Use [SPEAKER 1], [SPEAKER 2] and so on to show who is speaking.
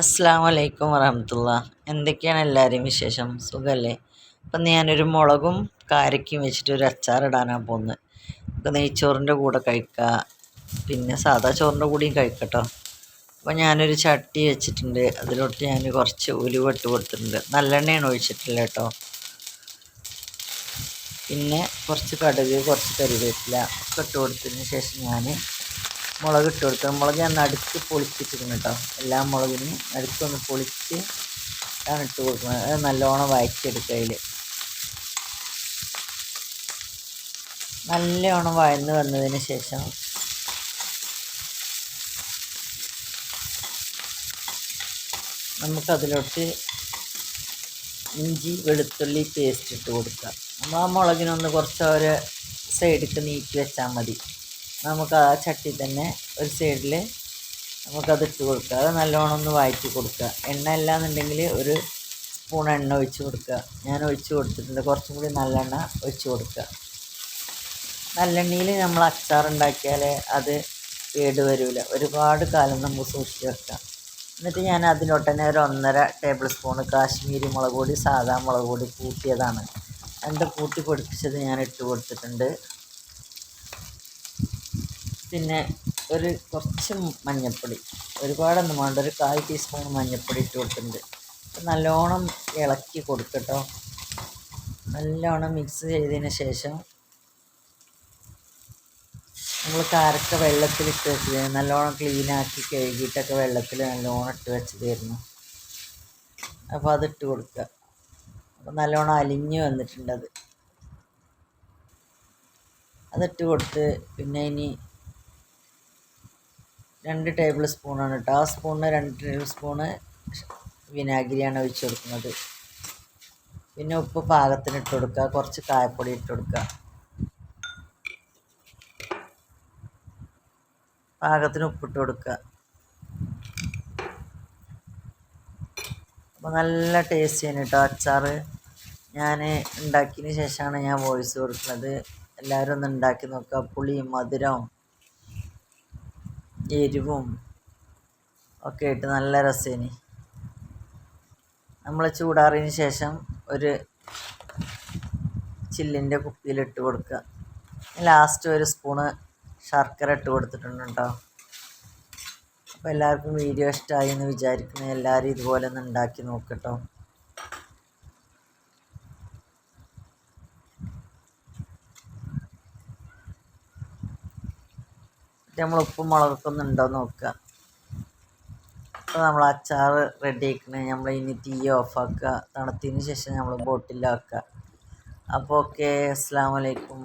[SPEAKER 1] അസ്സാം വലൈക്കും വറഹമത്തുള്ള. എന്തൊക്കെയാണ് എല്ലാവരെയും വിശേഷം? സുഖമല്ലേ അപ്പം ഞാനൊരു മുളകും കാരക്കും വെച്ചിട്ട് ഒരു അച്ചാറിടാനാണ് പോകുന്നത് ഇപ്പം നെയ്ച്ചോറിന്റെ കൂടെ കഴിക്കുക പിന്നെ സാധാ ചോറിന്റെ കൂടെയും കഴിക്കട്ടോ. അപ്പോൾ ഞാനൊരു ചട്ടി വെച്ചിട്ടുണ്ട്. അതിലോട്ട് ഞാൻ കുറച്ച് ഉലുവ ഇട്ട് കൊടുത്തിട്ടുണ്ട്. നല്ലെണ്ണയാണ് ഒഴിച്ചിട്ടില്ല കേട്ടോ. പിന്നെ കുറച്ച് കടുക് കുറച്ച് കറിവേപ്പില ഒക്കെ ഇട്ട് കൊടുത്തതിന് ശേഷം ഞാൻ മുളക് ഇട്ട് കൊടുത്ത് മുളക് ഞാൻ നടുക്ക് പൊളിച്ചിട്ടിരുന്നു കേട്ടോ. എല്ലാ മുളകിനും നടുക്കൊന്ന് പൊളിച്ച് ആണ് ഇട്ട് കൊടുക്കുന്നത്. അത് നല്ലോണം വഴച്ചെടുക്കുക അതിൽ നല്ലോണം വഴന്ന് വന്നതിന് ശേഷം നമുക്കതിലോട്ട് ഇഞ്ചി വെളുത്തുള്ളി പേസ്റ്റ് ഇട്ട് കൊടുക്കുക. നമ്മൾ ആ മുളകിനൊന്ന് കുറച്ച് ഒരു സൈഡിലേക്ക് നീക്കി വെച്ചാൽ മതി. നമുക്ക് ആ ചട്ടി തന്നെ ഒരു സൈഡിൽ നമുക്കത് ഇട്ട് കൊടുക്കുക. അത് നല്ലോണം ഒന്ന് വഴറ്റി കൊടുക്കുക. എണ്ണ ഇല്ലാന്നുണ്ടെങ്കിൽ ഒരു സ്പൂൺ എണ്ണ ഒഴിച്ച് കൊടുക്കുക. ഞാൻ ഒഴിച്ച് കൊടുത്തിട്ടുണ്ട്. കുറച്ചും കൂടി നല്ലെണ്ണ ഒഴിച്ച് കൊടുക്കുക. നല്ലെണ്ണയിൽ നമ്മൾ അച്ചാർ ഉണ്ടാക്കിയാൽ അത് കേട് വരില്ല ഒരുപാട് കാലം നമ്മൾ സൂക്ഷിച്ച് വെക്കാം എന്നിട്ട് ഞാൻ അതിലോട്ട് തന്നെ ഒരു ഒന്നര ടേബിൾ സ്പൂൺ കാശ്മീരി മുളക് പൊടി സാധാ മുളക് പൊടി കൂട്ടിയതാണ്. രണ്ട് കൂട്ടി പൊടിപ്പിച്ചത് ഞാൻ ഇട്ട് കൊടുത്തിട്ടുണ്ട്. പിന്നെ ഒരു കുറച്ച് മഞ്ഞൾപ്പൊടി ഒരുപാടൊന്നും വേണ്ട ഒരു കാൽ ടീസ്പൂൺ മഞ്ഞൾപ്പൊടി ഇട്ട് കൊടുത്തിട്ടുണ്ട്. നല്ലോണം ഇളക്കി കൊടുക്കട്ടോ. നല്ലോണം മിക്സ് ചെയ്തതിന് ശേഷം നമ്മൾ കാരക്ക വെള്ളത്തിലിട്ട് വെച്ചത് നല്ലോണം ക്ലീനാക്കി കഴുകിയിട്ടൊക്കെ വെള്ളത്തിൽ നല്ലോണം ഇട്ട് വെച്ചതായിരുന്നു. അപ്പോൾ അതിട്ട് കൊടുക്കുക. അപ്പോൾ നല്ലോണം അലിഞ്ഞ് വന്നിട്ടുണ്ട് അത്. അതിട്ട് കൊടുത്ത് പിന്നെ ഇനി രണ്ട് ടേബിൾ സ്പൂണാണ് കേട്ടോ ആ സ്പൂണിന് രണ്ട് ടേബിൾ സ്പൂണ് വിനാഗിരിയാണ് ഒഴിച്ച് കൊടുക്കുന്നത്. പിന്നെ ഉപ്പ് പാകത്തിന് ഇട്ട് കൊടുക്കുക. കുറച്ച് കായപ്പൊടി ഇട്ട് കൊടുക്കുക. പാകത്തിന് ഉപ്പിട്ട് കൊടുക്കുക. അപ്പോൾ നല്ല ടേസ്റ്റിയാണ് കേട്ടോ അച്ചാർ ഞാൻ ഉണ്ടാക്കിയതിന് ശേഷമാണ് ഞാൻ വോയിസ് കൊടുക്കുന്നത്. എല്ലാവരും ഒന്ന് ഉണ്ടാക്കി നോക്കുക. പുളിയും മധുരവും എരിവും ഒക്കെ ഇട്ട് നല്ല രസേനി. നമ്മൾ ചൂടാറിയതിന് ശേഷം ഒരു ചില്ലിന്റെ കുപ്പിയിലിട്ട് കൊടുക്കുക. ലാസ്റ്റ് ഒരു സ്പൂണ് ശർക്കര ഇട്ട് കൊടുത്തിട്ടുണ്ട് കേട്ടോ അപ്പോൾ എല്ലാവർക്കും വീഡിയോ ഇഷ്ടമായി എന്ന് വിചാരിക്കുന്നു. എല്ലാവരും ഇതുപോലെ ഒന്ന് ഉണ്ടാക്കി നോക്കട്ടോ നമ്മൾ ഉപ്പും മുളകൊക്കെ നോക്കുക. അപ്പോൾ നമ്മൾ അച്ചാർ റെഡി ആക്കണേ നമ്മൾ ഇനി തീ ഓഫാക്കുക. തണുത്തതിന് ശേഷം നമ്മൾ ബോട്ടിലാക്കുക. അപ്പോൾ ഓക്കെ. അസ്സാം വലൈക്കും